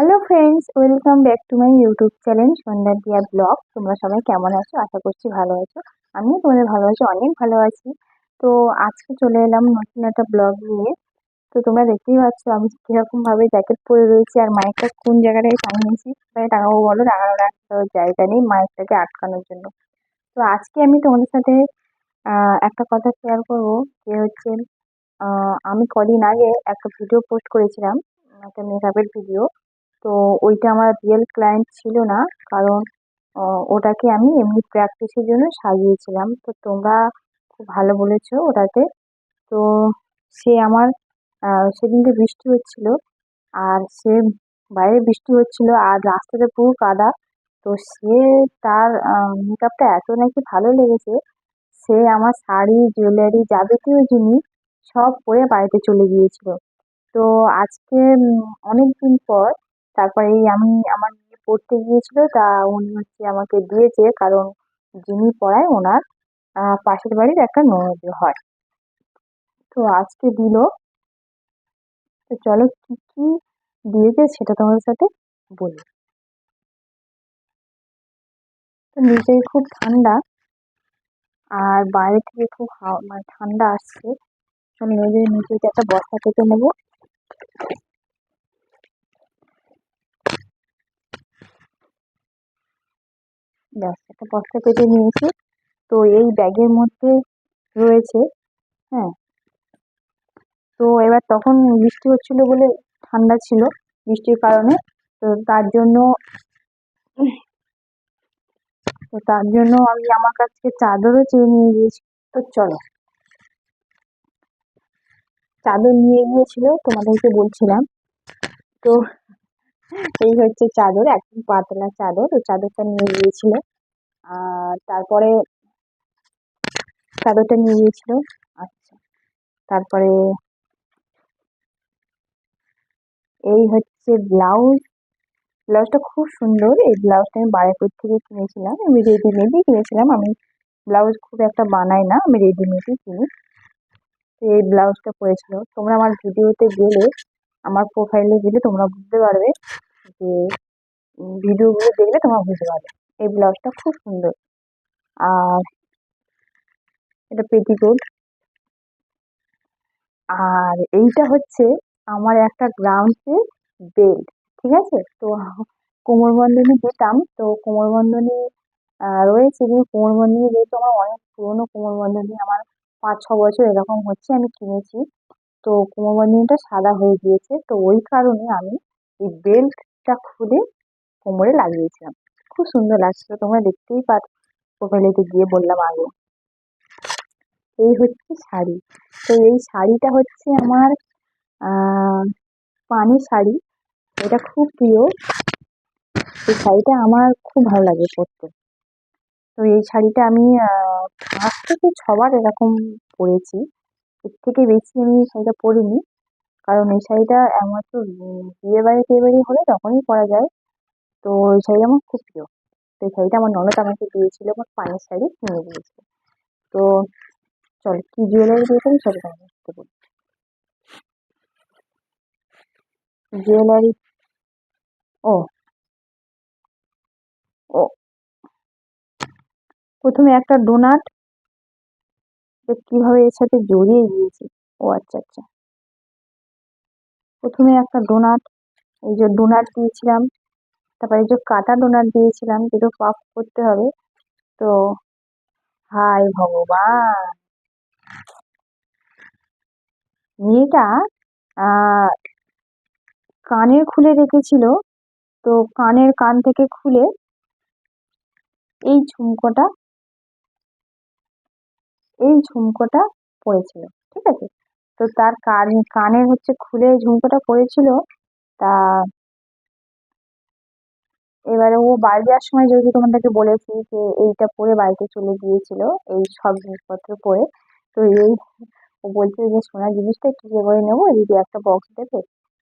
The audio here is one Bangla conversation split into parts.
Hello friends welcome back to my YouTube channel Sandhya Diya blog তোমরা সবাই কেমন আছো? আশা করছি ভালো আছো। আমিও তোমাদের ভালো আছি অনেক ভালো আছি। তো আজকে চলে এলাম নতুন একটা ব্লগ নিয়ে। তো তোমরা দেখতেই পাচ্ছ, আমি কীরকমভাবে জ্যাকেট পরে রয়েছি আর মাইকটা কোন জায়গাটায় টাঙিয়েছি। তাই টাঙাবো বলো? টাঙানোর একটা জায়গা নেই মাইকটাকে আটকানোর জন্য। তো আজকে আমি তোমাদের সাথে একটা কথা শেয়ার করব। যে হচ্ছে আমি কদিন আগে একটা ভিডিও পোস্ট করেছিলাম, একটা মেকআপের ভিডিও তো ওইটা আমার রিয়েল ক্লায়েন্ট ছিল না। কারণ ওটাকে আমি এমনি প্র্যাকটিসের জন্য সাজিয়েছিলাম। তো তোমরা খুব ভালো বলেছ ওটাতে। তো সে আমার সেদিনকে বৃষ্টি হচ্ছিল, আর সে বাইরে বৃষ্টি হচ্ছিল, আর রাস্তাতে পুরো কাদা। তো সে তার মেকআপটা এত নাকি ভালো লেগেছে, সে আমার শাড়ি জুয়েলারি যাবতীয় জিনিস সব পরে বাড়িতে চলে গিয়েছিল। তো আজকে অনেক দিন পর তারপরে আমি আমার মেয়ে পড়তে গিয়েছিল, তা উনি হচ্ছে আমাকে দিয়েছে, কারণ যিনি পড়ায় ওনার পাশের বাড়ির একটা ননদ হয়। তো আজকে দিল। তো চলো কি কি দিয়েছে সেটা তোমাদের সাথে বলি। তো নিচেই খুব ঠান্ডা, আর বাইরে থেকে খুব মানে ঠান্ডা আসছে। চলো নিচে একটা বস্তা কেটে নেব। ব্যাস, একটা বস্তা কেটে নিয়েছি। তো এই ব্যাগের মধ্যে রয়েছে হ্যাঁ। তো এবার তখন বৃষ্টি হচ্ছিল বলে ঠান্ডা ছিল বৃষ্টির কারণে। তো তার জন্য, তো তার জন্য আমি আমার কাছ থেকে চাদরও চেয়ে নিয়ে গিয়েছি। তো চলো। চাদর নিয়ে গিয়েছিল, তোমাদেরকে বলছিলাম। তো এই হচ্ছে চাদর, একদম পাতলা চাদর। ওই চাদরটা নিয়ে গিয়েছিল। আর তারপরে চাদরটা নিয়ে গিয়েছিল। আচ্ছা তারপরে এই হচ্ছে ব্লাউজ। ব্লাউজটা খুব সুন্দর। এই ব্লাউজটা আমি বারাকপুর থেকে কিনেছিলাম। আমি রেডিমেডই কিনেছিলাম। আমি ব্লাউজ খুব একটা বানাই না। আমি রেডিমেডই কিনি। তো এই ব্লাউজটা পরেছিল। তোমরা আমার ভিডিওতে গেলে আমার প্রোফাইলে গেলে তোমরা বুঝতে পারবে যে ভিডিওগুলো দেখলে তোমরা বুঝতে পারবে। এই ব্লাউজটা খুব সুন্দর। আর এটা পেটিকোট আর এইটা হচ্ছে আমার একটা গ্রাউন্ডসের বেল্ট ঠিক আছে? তো কোমরবন্ধনী দিতাম। তো কোমরবন্ধনী রয়েছে কিন্তু কোমরবন্ধনী যেহেতু আমার অনেক পুরোনো কোমরবন্ধনী, আমার পাঁচ ছ বছর এরকম হচ্ছে আমি কিনেছি। তো কোমরবন্ধনীটা সাদা হয়ে গিয়েছে। তো ওই কারণে আমি এই বেল্টটা খুলে কোমরে লাগিয়েছিলাম। খুব সুন্দর লাগছিল, তোমরা দেখতেই পার প্রোফাইলেতে গিয়ে বললাম আগে। এই হচ্ছে শাড়ি। তো এই শাড়িটা হচ্ছে আমার পানি শাড়ি। এটা খুব প্রিয়। এই শাড়িটা আমার খুব ভালো লাগে পরতে। তো এই শাড়িটা আমি পাঁচ থেকে ছবার এরকম পরেছি। এর থেকে বেশি আমি শাড়িটা পরিনি। কারণ এই শাড়িটা একমাত্র বিয়ে বাড়ি টিয়ে বাড়ি হলে তখনই পরা যায়। তো এই শাড়ি আমার খুব প্রিয়। তো এই শাড়িটা আমার ননদ আমাকে দিয়েছিল, আমার পানের শাড়ি কিনে দিয়েছিল। তো চল, কি জুয়েলারি দিয়েছেন আমি বুঝতে বলি। জুয়েলারি ও। ও। প্রথমে একটা ডোনাট কীভাবে এর সাথে জড়িয়ে গিয়েছে? ও আচ্ছা আচ্ছা। প্রথমে একটা ডোনাট এই যে ডোনাট দিয়েছিলাম, তারপরে যে কাটা ডোনাট দিয়েছিলাম, যেটা পাফ করতে হবে, তো হাই ভগবান! মেয়েটা কানের খুলে রেখেছিল, তো কানের কান থেকে খুলে এই ঝুমকোটা এই ঝুমকোটা পড়েছিল, ঠিক আছে? তো তার কান, কানের হচ্ছে খুলে ঝুমকোটা পড়েছিল, তা এবারে ও বাড়ি যাওয়ার সময় যদি তোমাদেরকে বলেছি যে এইটা পরে বাড়িতে চলে গিয়েছিল, এই সব জিনিসপত্র পরে, তো এই ও বলছে যে সোনার জিনিসটা কী করে নেব, দিদি একটা বক্স দেবে।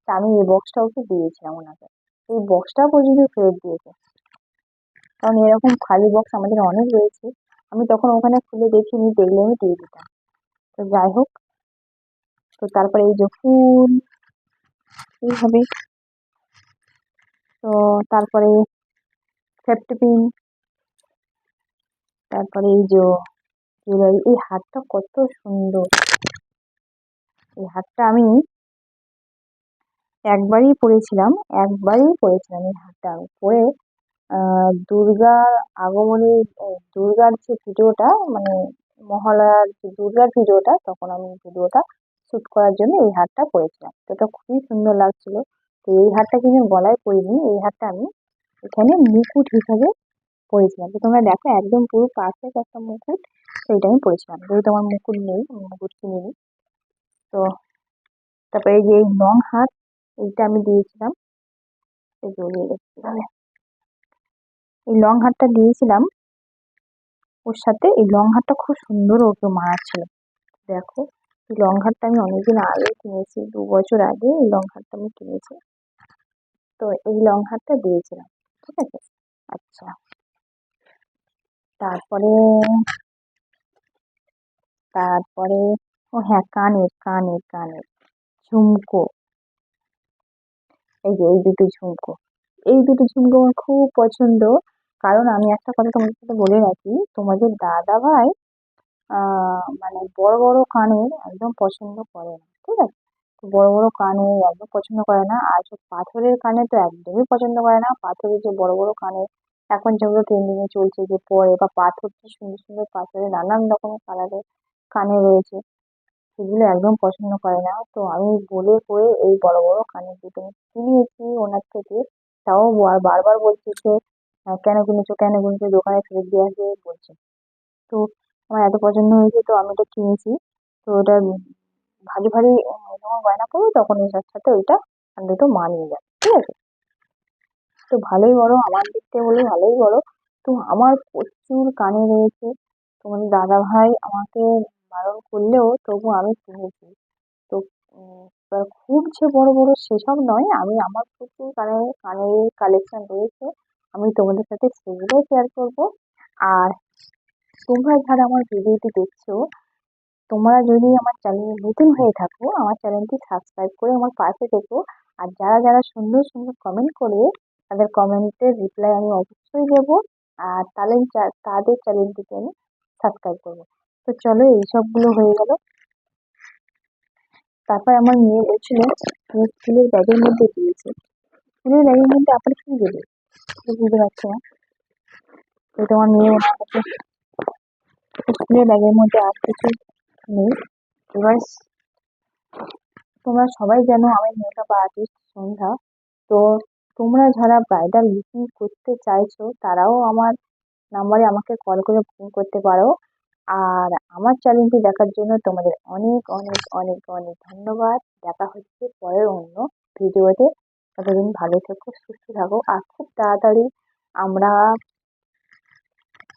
তা আমি এই বক্সটা ওকে দিয়েছিলাম ওনাকে। এই বক্সটা পর্যন্ত ফেরত দিয়েছে। কারণ এরকম খালি বক্স আমাদের অনেক রয়েছে। আমি তখন ওখানে খুলে দেখিনি, দেখলে আমি দিয়ে দিতাম। তো যাই হোক, তো তারপরে এই যে ফুল এইভাবে তো তারপরে সেফটি তারপরে এই যে জুয়েলারি, এই হারটা কত সুন্দর। এই হারটা আমি একবারই পরেছিলাম একবারই পরেছিলাম এই হারটা। আমি পরে দুর্গা আগমনের দুর্গার যে ভিডিওটা মানে মহালয়ার যে দুর্গার ভিডিওটা, তখন আমি ভিডিওটা শ্যুট করার জন্য এই হারটা পরেছিলাম তো এটা খুবই সুন্দর লাগছিল। তো এই হারটা কিন্তু গলায় পরিনি, এই হারটা আমি এখানে মুকুট হিসাবে পরেছিলাম। তো তোমরা দেখো, একদম পুরো পারফেক্ট একটা মুকুট, সেইটা আমি পরেছিলাম। যেহেতু আমার মুকুট নেই মুকুট কিনে নিই তো তারপরে এই যে এই লং হাত এইটা আমি দিয়েছিলাম। জড়িয়ে এই লং হারটা দিয়েছিলাম। ওর সাথে এই লং হারটা খুব সুন্দর ওকে মানাচ্ছিল দেখো, এই লং হারটা আমি অনেকদিন আগে কিনেছি, দু বছর আগে এই লং হারটা আমি কিনেছি। তো এই লং হারটা দিয়েছিলাম, ঠিক আছে? আচ্ছা। তারপরে তারপরে, ও হ্যাঁ কানের কানের কানের। ঝুমকো। এই যে, এই দুটো ঝুমকো। এই দুটো ঝুমকো আমার খুব পছন্দ। কারণ আমি একটা কথা তোমাদের সাথে বলে রাখি, তোমাদের দাদা ভাই মানে বড় বড় কানের একদম পছন্দ করে না, ঠিক আছে? তো বড় বড় কানের একদম পছন্দ করে না, আর সব পাথরের কানে তো একদমই পছন্দ করে না। পাথরের যে বড় বড় কানের এখন যেগুলো ট্রেন্ডিংয়ে চলছে যে পরে বা পাথর কি সুন্দর সুন্দর পাথরের নানান রকমের কালারের কানে রয়েছে, সেগুলো একদম পছন্দ করে না। তো আমি বলে কয়ে এই বড় বড় কানের দুটো কিনিয়েছি ওনার থেকে, তাও বারবার বলছে যে কেন কিনেছো কেন কিনেছো, দোকানে ফেরত দিয়ে আসবে বলছে। তো আমার এত পছন্দ হয়েছে, তো আমি এটা কিনেছি। তো ওটা ভারী ভারী যখন গয়না পরবো তখন এটার সাথে ওইটা দুটো মানিয়ে যায় ঠিক আছে? তো ভালোই বড়, আমার দিক থেকে বলে ভালোই বড়। তো আমার প্রচুর কানে রয়েছে। তোমাদের দাদা ভাই আমাকে বারণ করলেও তবু আমি কিনেছি। তো খুব যে বড় বড় সেসব নয়, আমি, আমার প্রচুর কানে, কানের কালেকশন রয়েছে। আমি তোমাদের সাথে সেগুলোই শেয়ার করব। আর তোমরা যারা আমার ভিডিওটি দেখছ, তোমরা যদি আমার চ্যানেলে নতুন হয়ে থাকো, আমার চ্যানেলটি সাবস্ক্রাইব করে আমার পাশে থেকো। আর যারা যারা সুন্দর সুন্দর কমেন্ট করে, তাদের কমেন্টের রিপ্লাই আমি অবশ্যই দেবো। আর তাহলে তাদের চ্যানেলটিকে আমি সাবস্ক্রাইব করব। তো চলো এইসবগুলো হয়ে গেল। তারপর আমার মেয়ে বলছিল স্কুলের ব্যাগের মধ্যে দিয়েছে। স্কুলের ব্যাগের মধ্যে আপনার কি দেবে বুঝতে পারছি। তো তোমার মেয়ে স্কুলের ব্যাগের মধ্যে আর কিছু নেই। এবার তোমরা সবাই জানো আমি মেকআপ আর্টিস্ট সন্ধ্যা। তো তোমরা যারা ব্রাইডাল বুকিং করতে চাইছো, তারাও আমার নাম্বারে আমাকে কল করে বুকিং করতে পারো। আর আমার চ্যানেলটি দেখার জন্য তোমাদের অনেক অনেক অনেক অনেক ধন্যবাদ। দেখা হচ্ছে পরের অন্য ভিডিওতে ততদিন ভালো থেকো, সুস্থ থাকো। আর খুব তাড়াতাড়ি আমরা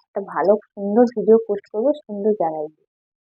একটা ভালো, সুন্দর ভিডিও পোস্ট করব, সুন্দর জানাই